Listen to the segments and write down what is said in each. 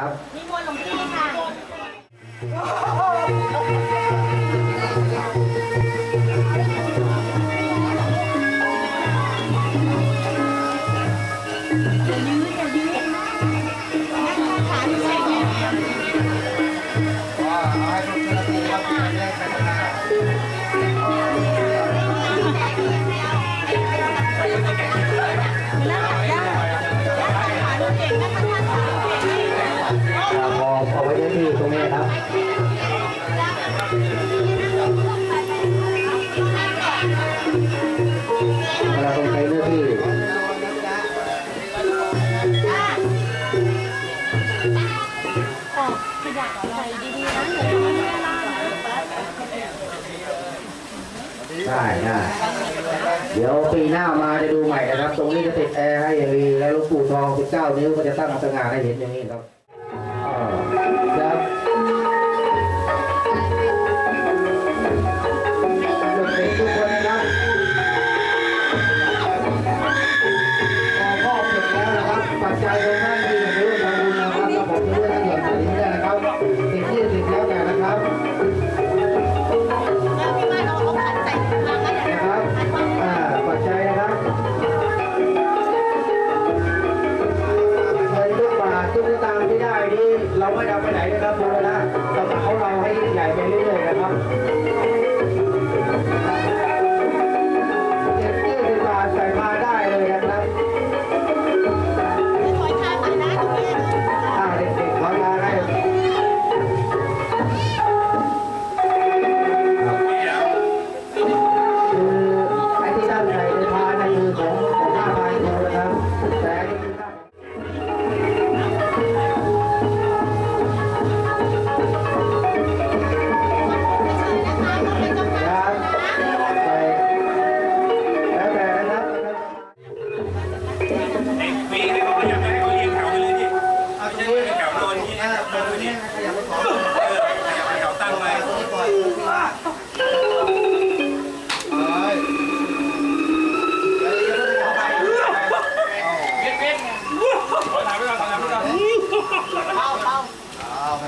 ครับนิมนต์หลวงพี่ค่ะ พอพอไว้ที่ตรงนี้ครับเวลาต้องใช้เนื้อที่ได้ได้เดี๋ยวปีหน้ามาจะดูใหม่นะครับ ตรงนี้จะติดแอร์ให้อย่างดีแล้วลูกปู่ทอง 19 นิ้วก็จะตั้งสง่าให้เห็นอย่างนี้ครับ อ่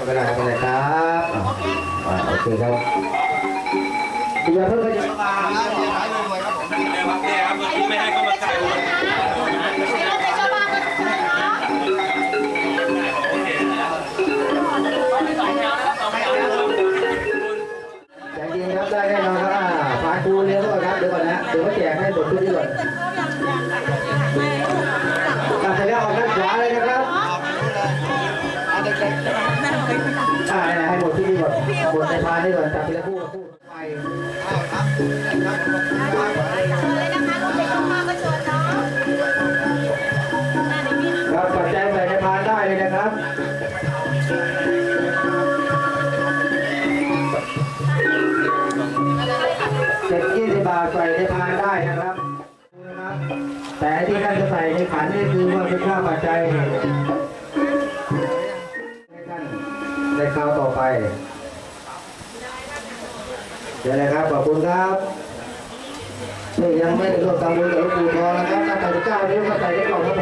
เป็นไรไม่เป็นไรครับอ่าโอเคครับอย่าเพิ่งขยับมาเนี่ยครับเนี่ยครับเมื่อกี้ไม่ให้เขามาใส่โอเคใจเย็นครับได้แน่นอนครับอ่าฝากครูเลี้ยงก่อนครับเดี๋ยวก่อนนะเดี๋ยวเขาแจกให้หมดทุกที่ก่อน อ่าให้หมดที่นี่ก่อนหมดในพานนี่ก่อนจับทีละคู่ละคู่ไปครับปัจจัยใส่ในพานได้เลยนะครับเจ็ดยี่สิบบาทใส่ในพานได้นะครับนะครับแต่ที่ท่านจะใส่ในขันนี่คือว่าเป็นค่าปัจจัย ครับที่ยังไม่ได้ร่วมทำบุญกับหลวงปู่ทองนะครับถ้าใส่เจ้านี้ก็ใส่ได้ก่อนครับ